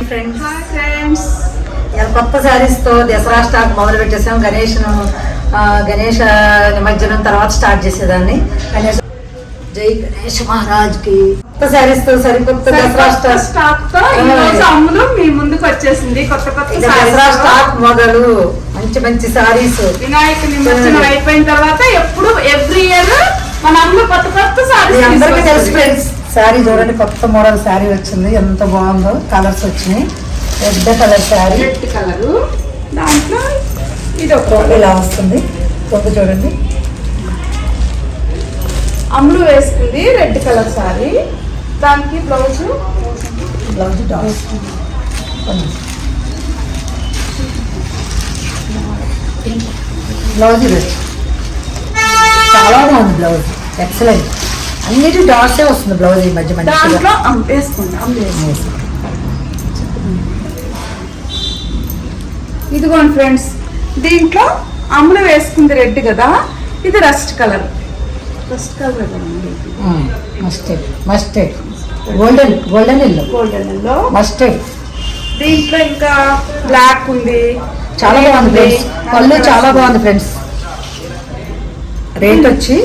Friends కొత్త శారీస్తో Dasara stock మొదలు పెట్టేసాం గణేష్ గణేష్ నిమజ్జనం తర్వాత స్టార్ట్ చేసేదాన్ని. గణేష్ జై గణేష్ మహారాజ్కి కొత్త శారీస్తో సరికొత్త దసరా స్టాక్. స్టాక్తో ఈ రోజు అమ్ములు మీ ముందుకు వచ్చేసింది. కొత్త కొత్త దసరా. స్టాక్ మొదలు. మంచి మంచి శారీస్ వినాయక నిమజ్జనం అయిపోయిన తర్వాత ఎప్పుడు ఎవ్రీ ఇయర్ మన అమ్ములు కొత్త కొత్త ఇది అందరికీ తెలుసు ఫ్రెండ్స్ శారీ చూడండి కొత్త మోడల్ శారీ వచ్చింది. ఎంత బాగుందో కలర్స్ వచ్చినాయి. పెద్ద కలర్ శారీ. Red colour. దాంట్లో ఇది ఒక ఇలా వస్తుంది. కొంత చూడండి. అమ్ములు వేసుకుంది రెడ్ కలర్ సారీ దానికి బ్లౌజ్? బ్లౌజ్ డాల్స్ బ్లౌజ్ చాలా బాగుంది బ్లౌజ్. ఎక్సలెంట్ అన్నిటి డాట్సే వస్తుంది బ్లౌజ్ ఈ మధ్య దాంట్లో వేసుకుంది అమ్ములు వేసుకుంది ఇదిగోండి ఫ్రెండ్స్ దీంట్లో అమ్ములు వేసుకుంది రెడ్ కదా ఇది rust colour. Rust colour mustard mustard. Golden golden ఇల్లు గోల్డెన్లో మస్టర్డ్. దీంట్లో ఇంకా బ్లాక్ ఉంది చాలా బాగుంది పళ్ళు చాలా బాగుంది ఫ్రెండ్స్. రేట్ వచ్చి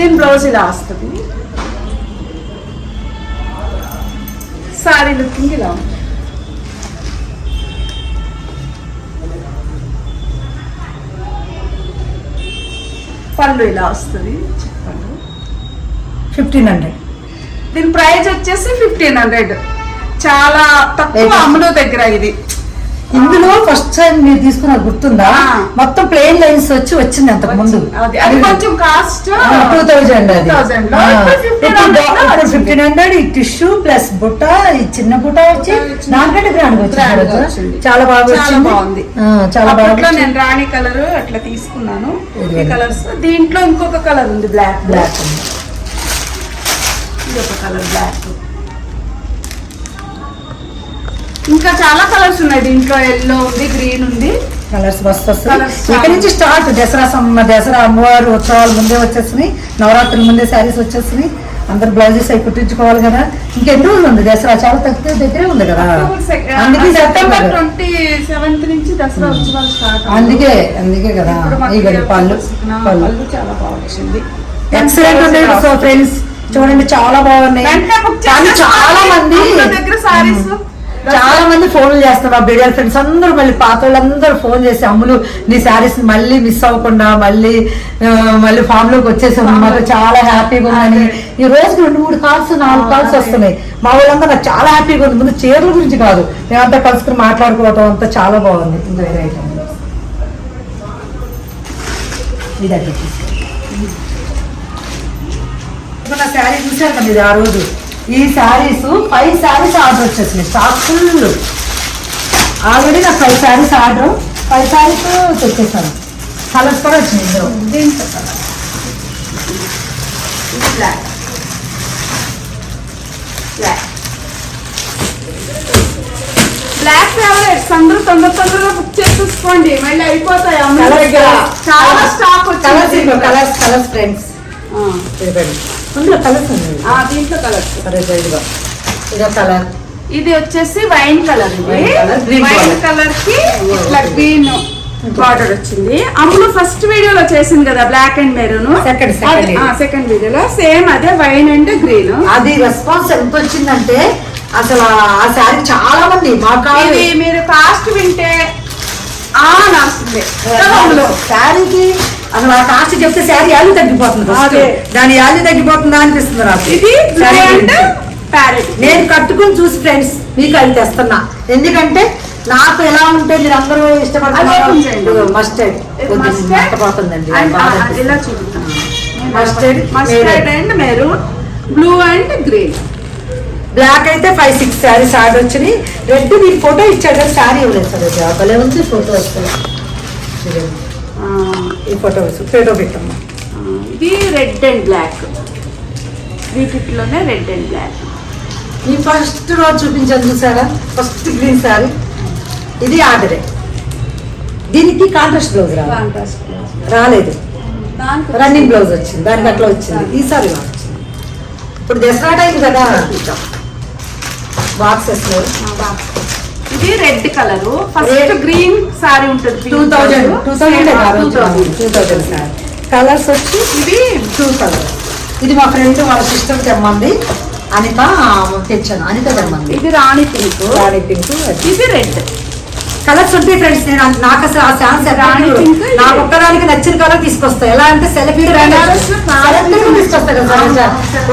దీని బ్లౌజ్ ఇలా వస్తుంది. సారీ లుకింగ్ ఇలా ఉంది పళ్ళు ఇలా వస్తుంది. పళ్ళు ఫిఫ్టీన్ హండ్రెడ్ దీని ప్రైస్ వచ్చేసి ఫిఫ్టీన్ హండ్రెడ్ చాలా తక్కువ. అమ్ములు దగ్గర ఇది. ఇందులో ఫస్ట్ టైం మీరు తీసుకున్న గుర్తుందా. మొత్తం ప్లేన్ లైన్స్ వచ్చి వచ్చింది అంతకు ముందు అది కొంచెం కాస్ట్ టూ థౌజండ్ అది 2000 లో. ఇప్పుడు 1500 లో వచ్చింది. ఫిఫ్టీన్ హండ్రెడ్ ఈ టిష్యూ ప్లస్ బుట్ట ఈ చిన్న బుట్ట వచ్చి. నాకంటే గ్రాండ్ వచ్చింది. చాలా బాగా వచ్చింది చాలా బాగా. నేను రాణి కలర్ అట్లా తీసుకున్నాను ఈ. కలర్స్ దీంట్లో ఇంకొక కలర్ ఉంది బ్లాక్ బ్లాక్ ఉంది. ఇది ఒక కలర్ బ్లాక్ ఇంకా చాలా కలర్స్ ఉన్నాయి. దీంట్లో ఎల్లో ఉంది గ్రీన్ ఉంది. కలర్స్ బస్ వస్తుంది ఇక్కడ. నుంచి స్టార్ట్ దసరా సమ్మ దసరా అమ్మవారు ఉత్సవాలు ముందే వచ్చేసినాయి. నవరాత్రుల ముందే శారీస్ వచ్చేసినాయి. అందరు బ్లౌజెస్ అవి కుట్టించుకోవాలి కదా. ఇంకెన్ని రోజులు ఉంది దసరా? చాలా తక్కువ దగ్గరే ఉంది కదా. అందుకే సెప్టెంబర్ ట్వంటీ సెవెంత్ నుంచి దసరా ఉత్సవాలు స్టార్ట్ అందుకే అందుకే కదా. ఈ గడి పళ్ళు. పళ్ళు. చాలా బాగా వచ్చింది. ఎక్సలెంట్ ఉన్నాయి సో ఫ్రెండ్స్ చూడండి చాలా బాగున్నాయి. చాలా మంది. దగ్గర సారీస్ చాలా మంది ఫోన్లు చేస్తారు మా బిడియల్ ఫ్రెండ్స్ అందరూ మళ్ళీ పాత వాళ్ళందరూ ఫోన్ చేసి అమ్ములు నీ శారీస్ మళ్ళీ మిస్ అవ్వకుండా మళ్ళీ మళ్ళీ ఫామ్లోకి వచ్చేసాము మాకు చాలా హ్యాపీగా ఉందని ఈ రోజు రెండు మూడు కాల్స్ నాలుగు కాల్స్ వస్తున్నాయి. మా వాళ్ళందరూ నాకు చాలా హ్యాపీగా ఉంది. ముందు చీరల గురించి కాదు మేమంతా కలుసుకుని మాట్లాడుకోవటం అంతా చాలా బాగుంది. వేరే ఐటమ్ ఇది అట్లా నా శారీ చూశారు కదా ఇది ఆ రోజు? ఈ శారీస్ ఫైవ్ శారీస్ ఆర్డర్ వచ్చేసినాయి. స్టాక్ ఫుల్ ఆల్రెడీ నాకు five saris order five saris తెచ్చేసాను. Colours కూడా వచ్చినాయి ఇందులో. దీంట్లో బ్లాక్ బ్లాక్ బ్లాక్ ఫేవరెట్స్ అందరూ తొందర తొందరగా బుక్ చేసేసుకోండి. మళ్ళీ అయిపోతాయి అమ్మ దగ్గర చాలా స్టాక్ కలర్స్ వచ్చింది. కలర్స్ కలర్స్ ఫ్రెండ్స్ అందులో కలర్స్ దీంట్లో కలర్స్ ఇదో కలర్ ఇది వచ్చేసి వైన్ కలర్ ఇది. వైన్. కలర్కి ఇట్లా గ్రీన్ బార్డర్ వచ్చింది. అమ్ములు ఫస్ట్ వీడియోలో చేసింది కదా బ్లాక్ అండ్ మెరూన్. సెకండ్ వీడియోలో సేమ్ అదే వైన్ అండ్ గ్రీన్ అది రెస్పాన్స్ ఎంత వచ్చిందంటే అసలు ఆ శారీ చాలా మంది ఇది మీరు కాస్ట్ వింటే ఆ నాస్తుంది శారీకి అసలు ఆ కాస్ట్ చెప్తే శారీ యాలు తగ్గిపోతుంది. దాని యాలు తగ్గిపోతుందా అనిపిస్తుంది నాకు. ఇది నేను కట్టుకుని చూసి ఫ్రెండ్స్ మీకు అది తెస్తున్నా. ఎందుకంటే నాకు ఎలా ఉంటే మీరు అందరూ అదే ఇష్టపడుతున్నారు ఉంచండి. Mustard Mustard, mustard maroon. And maroon blue and green black అయితే ఫైవ్ సిక్స్ శారీస్ ఆర్డర్ వచ్చినాయి. రెడ్ మీకు ఫోటో ఇచ్చాడు కానీ శారీ ఇవ్వలేదు సార్. భలే ఉంది ఫోటో వస్తుంది. ఈ ఫోటో ఫోటో పెట్టమ్మా. ఇది రెడ్ అండ్ బ్లాక్. వీటిలోనే రెడ్ అండ్ బ్లాక్. ఈ ఫస్ట్ రోజు చూపించాను చూసారా? ఫస్ట్ గ్రీన్ శారీ ఇది ఆర్డరే. దీనికి కాంట్రాస్ట్ బ్లౌజ్ రాలేదు. రన్నింగ్ బ్లౌజ్ వచ్చింది. దానికి అట్లా వచ్చింది. ఈసారి వచ్చింది ఇప్పుడు దసరా టైం కదా. బాక్సెస్ ఇది red colour. First. Green sari ఉంటుంది two thousand two thousand colours వచ్చి ఇది టూ కలర్ ఇది మా ఫ్రెండ్ వాళ్ళ సిస్టర్ తెమ్మంది అనిత తెచ్చాను. అనిత తెమ్మంది ఇది రాణి పింక్ రాణి పింక్ ఇది రెడ్. కలర్స్ ఉంటాయి ఫ్రెండ్స్ నేను నాకు అసలు ఆ ఛాన్స్. నాకు ఒక్కదానికి నచ్చిన కలర్ తీసుకొస్తా ఎలా అంటే సెలెక్ట్ బెనారస్లో చాలా తీసుకొస్తా కదా.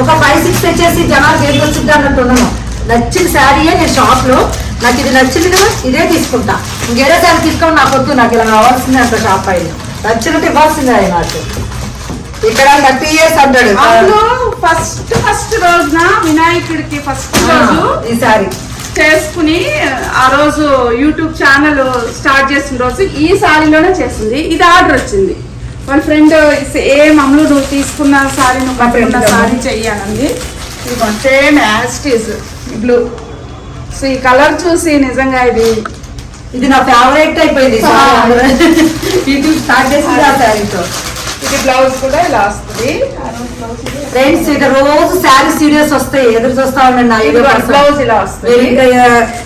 ఒక ఫైవ్ సిక్స్ తెచ్చేసి జనాలు వచ్చింది అన్నట్టు ఉన్నాను నచ్చిన శారీయే నేను షాప్లో నాకు ఇది నచ్చింది కదా ఇదే తీసుకుంటా. ఇంకేదో శారీ తీసుకోండి నాకు వద్దు నాకు ఇలా కావాల్సిందే అంత షాప్ అయింది నచ్చినట్టు ఇవ్వాల్సిందే ఆయన నాకు. ఇక్కడ థర్టీ ఇయర్స్ అంటాడు. అందులో ఫస్ట్ ఫస్ట్ రోజున వినాయకుడికి ఫస్ట్ రోజు ఈ శారీ చేసుకుని ఆ రోజు యూట్యూబ్ ఛానల్ స్టార్ట్ చేసిన రోజు ఈ సారీలోనే చేసింది. ఇది ఆర్డర్ వచ్చింది. వాళ్ళ ఫ్రెండ్ సేమ్ అమ్ములు నువ్వు తీసుకున్న సారీ నువ్వు. సారీ చెయ్యానంది ఇది same as it is blue so ఈ కలర్ చూసి నిజంగా ఇది ఇది నా ఫేవరెట్ అయిపోయింది యూట్యూబ్ స్టార్ట్ చేసింది ఆ శారీతో ఇది బ్లౌజ్ కూడా ఇలా వస్తుంది. ఫ్రెండ్స్ ఇక రోజు శారీ సీరియల్స్ వస్తాయి ఎదురు చూస్తా ఉండండి. బ్లౌజ్ ఇలా వస్తుంది.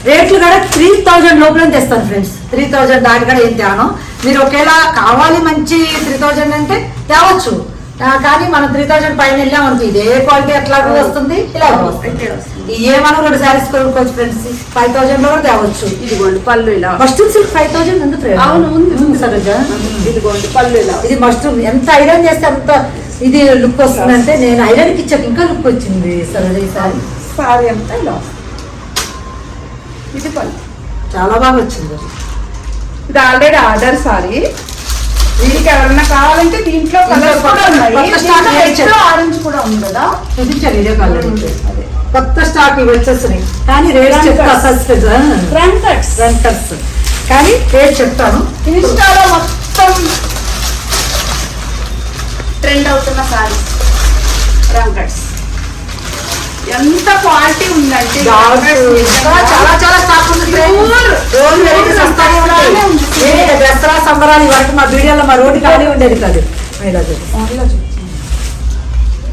రేట్లు కూడా త్రీ థౌజండ్ లోపల తెస్తాను ఫ్రెండ్స్ త్రీ థౌజండ్ దాటి కూడా ఏం తేను. మీరు ఒకేలా కావాలి మంచి త్రీ థౌజండ్ అంటే తేవచ్చు. కానీ మనం త్రీ థౌజండ్ పైన వెళ్ళాం అనుకో ఇదే క్వాలిటీ ఎట్లాగో వస్తుంది ఇలా వస్తుంది. ఇట్టే వస్తుంది. ఏ మనం రెండు శారీస్ కొనుక్కోవచ్చు ఫ్రెండ్స్ ఫైవ్ థౌజండ్లో కూడా తేవచ్చు. ఇదిగోండి పళ్ళు ఇలా. మస్టూమ్ సిల్క్ ఫైవ్ థౌజండ్ ఉంది ఫ్రెండ్ అవును, ఉంది. సరోజ ఇదిగోండి పళ్ళు ఇలా. ఇది మస్టూమ్ ఎంత ఐరన్ చేస్తే అంత ఇది లుక్ వస్తుందంటే నేను ఐరన్కి ఇచ్చాక ఇంకా లుక్ వచ్చింది. సరోజ ఈ సారీ. సారీ అంతా ఇలా వస్తుంది. ఇది పళ్ళు. చాలా బాగా వచ్చింది. ఇది ఆల్రెడీ ఆర్డర్ సారీ. వీరికి ఎవరన్నా కావాలంటే దీంట్లో కలర్స్ కూడా ఉన్నాయి. ఆరెంజ్ కూడా ఉంది కదా. చూపించాను ఇదే కలర్ అదే. కొత్త స్టాక్ ఇవి వచ్చేస్తున్నాయి కానీ రేట్ Rankers. చెప్తా సస్పెన్స్ బ్రాంకెట్స్ రంకర్స్ కానీ రేట్ చెప్తాను. ఇన్స్టాలో మొత్తం ఎంత క్వాలిటీ ఉందంటే చాలా చాలా స్టాక్ ఏ దసరా సంబరాలు వరకు మా వీడియోలో మా రోడ్డు ఖాళీ ఉండేది కాదు.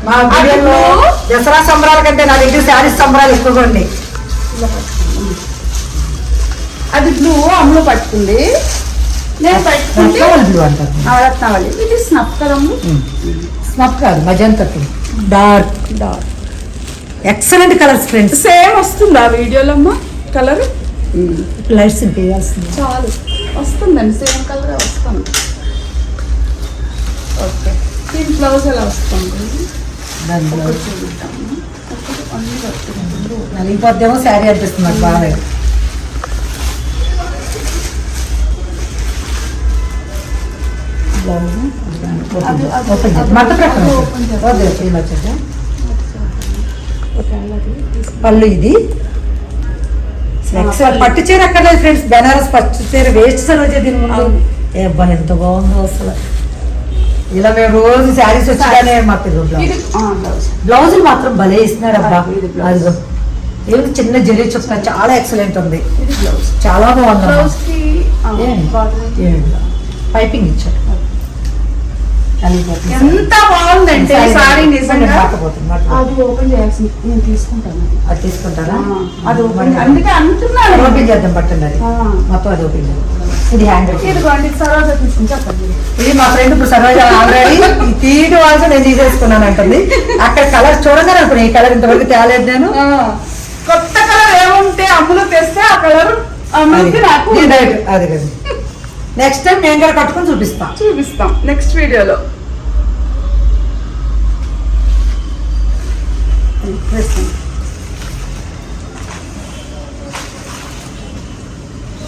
మా వీడియోలో దసరా సంబరాల కంటే నా దగ్గర శారీస్ సంబరాలు ఎక్కువగా ఉన్నాయి అది బ్లూ అమ్ములు పట్టుకుంది. నేను పట్టుకుంటే ఇది కదమ్ము స్నఫ్ కాదు magenta dark dark excellent colours friends same వస్తుందా వీడియోలో అమ్మా కలర్ లైట్స్ వేయాల్సింది చాలు. వస్తుందండి సేమ్ కలర్ వస్తుంది. ఓకే. దీని బ్లౌజ్ ఎలా వస్తుంది. నలిగిపోద్దేమో శారీ అనిపిస్తుంది నాకు బాగా అది- అది- ఓపెన్ చేద్దాం. పళ్ళు ఇది. పట్టు చీర అక్కర్లేదు ఫ్రెండ్స్ బెనారస్ పట్టు చీర వేస్ట్ సార్ వచ్చే దీని ముందు. ఏ అబ్బా ఎంత బాగుందో అసలు. ఇలా మేము రోజు శారీస్ వచ్చానే మా పిల్లలు బ్లౌజులు మాత్రం భలే ఇస్తున్నారు అబ్బా. అదిగో. ఏమి చిన్న జరీ చొక్క చాలా ఎక్సలెంట్ ఉంది. చాలా బాగుంది. పైపింగ్ ఇచ్చాడు. ఎంత బాగుందంటే ఈ సారీ నిజంగా. అది ఓపెన్ చేయాల్సింది. నేను తీసుకుంటాను. అది. తీసుకుంటారా? అది ఓపెన్ అందుకే అంటున్నాను. ఓపెన్ చేద్దాం పట్టండి అది. మొత్తం అది ఓపెన్ చేద్దాం. ఇది హ్యాండ్ ఇదిగోండి సరోజ తీసుకుని చెప్పండి ఇది మా ఫ్రెండ్ ఇప్పుడు సరోజ ఆల్రెడీ తీటి వాళ్ళతో నేను తీసేసుకున్నాను అంటుంది. అక్కడ కలర్ చూడగానే అనుకున్నా ఈ కలర్ ఇంతవరకు తేలేదు నేను. కొత్త కలర్ ఏముంటే అమ్ములు తెస్తే ఆ కలర్ అమ్ములకి నాకు అది కదా. నెక్స్ట్ టైం నేను కూడా కట్టుకొని చూపిస్తా. చూపిస్తాం. నెక్స్ట్ వీడియోలో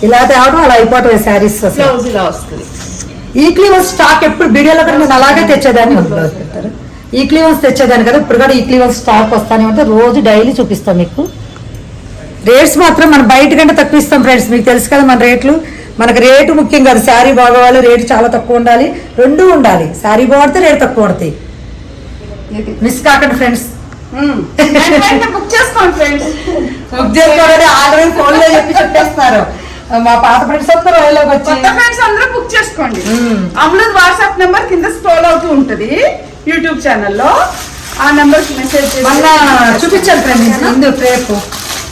ఇలా తేవడం అలా అయిపోవటం శారీస్ బ్లౌజ్ ఇలా వస్తుంది. ఈక్లీ వన్స్ స్టాక్ ఎప్పుడు వీడియోలో కూడా నేను అలాగే తెచ్చేదాన్ని. బ్లౌజ్ పెట్టారు ఈక్లీ వన్స్ తెచ్చేదాన్ని కదా ఇప్పుడు కూడా ఈక్లీ వన్స్ స్టాక్ వస్తానే ఉంటే రోజు డైలీ చూపిస్తాం మీకు. రేట్స్ మాత్రం మనం బయట కంటే తక్కువ ఇస్తాం ఫ్రెండ్స్ మీకు తెలుసు కదా మన రేట్లు. మనకు రేటు ముఖ్యం కాదు. శారీ బాగోవాలి రేటు చాలా తక్కువ ఉండాలి. రెండు ఉండాలి. శారీ బాగుడితే రేటు తక్కువ పడతాయి. మిస్ కాకండి ఫ్రెండ్స్ బుక్ చేసుకోండి ఫ్రెండ్స్ బుక్ చేసుకోవాలని ఆల్రెడీ ఫోన్లో చెప్పి చెప్పేస్తున్నారు. మా పాత ఫ్రెండ్స్ అందరూ రోజులోకి వచ్చి కొత్త ఫ్రెండ్స్ అందరూ బుక్ చేసుకోండి. అమృత్ వాట్సాప్ నెంబర్ కింద స్క్రోల్ అవుతూ ఉంటది యూట్యూబ్ ఛానల్లో ఆ నెంబర్కి మెసేజ్ మొన్న చూపించాను ఫ్రెండ్స్ ఇందు రేపు.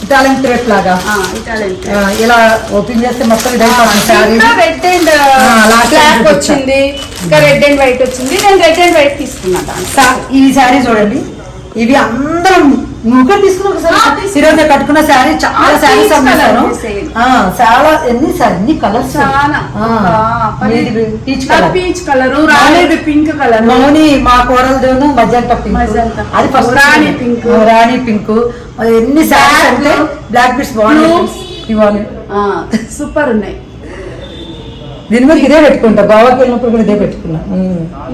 ఇటాలియన్ క్రేప్ లాగా. ఇలా ఓపెన్ చేస్తే మొత్తం రెడ్ అండ్ బ్లాక్ time వచ్చింది. ఇంకా రెడ్ అండ్ వైట్ వచ్చింది. నేను రెడ్ అండ్ వైట్ తీసుకున్నా ఈ శారీ చూడండి. ఇవి అందరం నువ్వు కూడా తీసుకున్నావు తీసుకున్నా. ఈరోజు కట్టుకున్న శారీ చాలా శారీస్ అమ్మేశాను చాలా ఎన్ని సార్? ఎన్ని colours peach colour peach colour rani pink colour Mouni మా కోడలదేను మజంతా పింక్. అది first rani pink. Rani pink ఎన్ని శారీస్. అంటే బ్లాక్ బిట్స్ బాగున్నాయి సూపర్ ఉన్నాయి. దీని మీద ఇదే పెట్టుకుంటా. గోవాకి వెళ్ళినప్పుడు కూడా ఇదే పెట్టుకున్నా.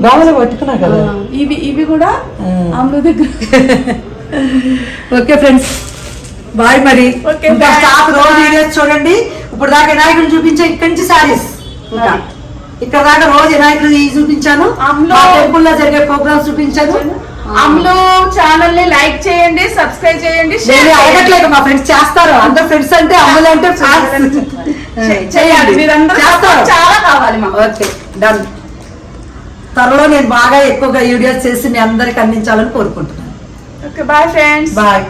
గోవాలో పెట్టుకున్నా కదా. ఇవి ఇవి కూడా ఆ. Okay friends. బాయ్ మరి. ఇంకా. స్టాక్ రోజు వీడియోస్ చూడండి. ఇప్పుడు దాకా వినాయకుడిని చూపించే ఇక్కడి నుంచి ఇంకా. అది. ఇక్కడ దాకా రోజు వినాయకుడు చూపించాను. అందులో- టెంపుల్లో జరిగే ప్రోగ్రామ్స్ చూపించాను. అమలు ఛానల్ని లైక్ చేయండి సబ్స్క్రైబ్ చేయండి. అడగట్లేదు మా ఫ్రెండ్స్ చేస్తారు. అందరు ఫ్రెండ్స్ అంటే అమ్ములు అంటే చేయాలి చేస్తారు. చాలా కావాలి మాకు. Okay done. త్వరలో నేను బాగా ఎక్కువగా వీడియోస్ చేసి మీ అందరికి అందించాలని కోరుకుంటున్నాను. Okay bye friends bye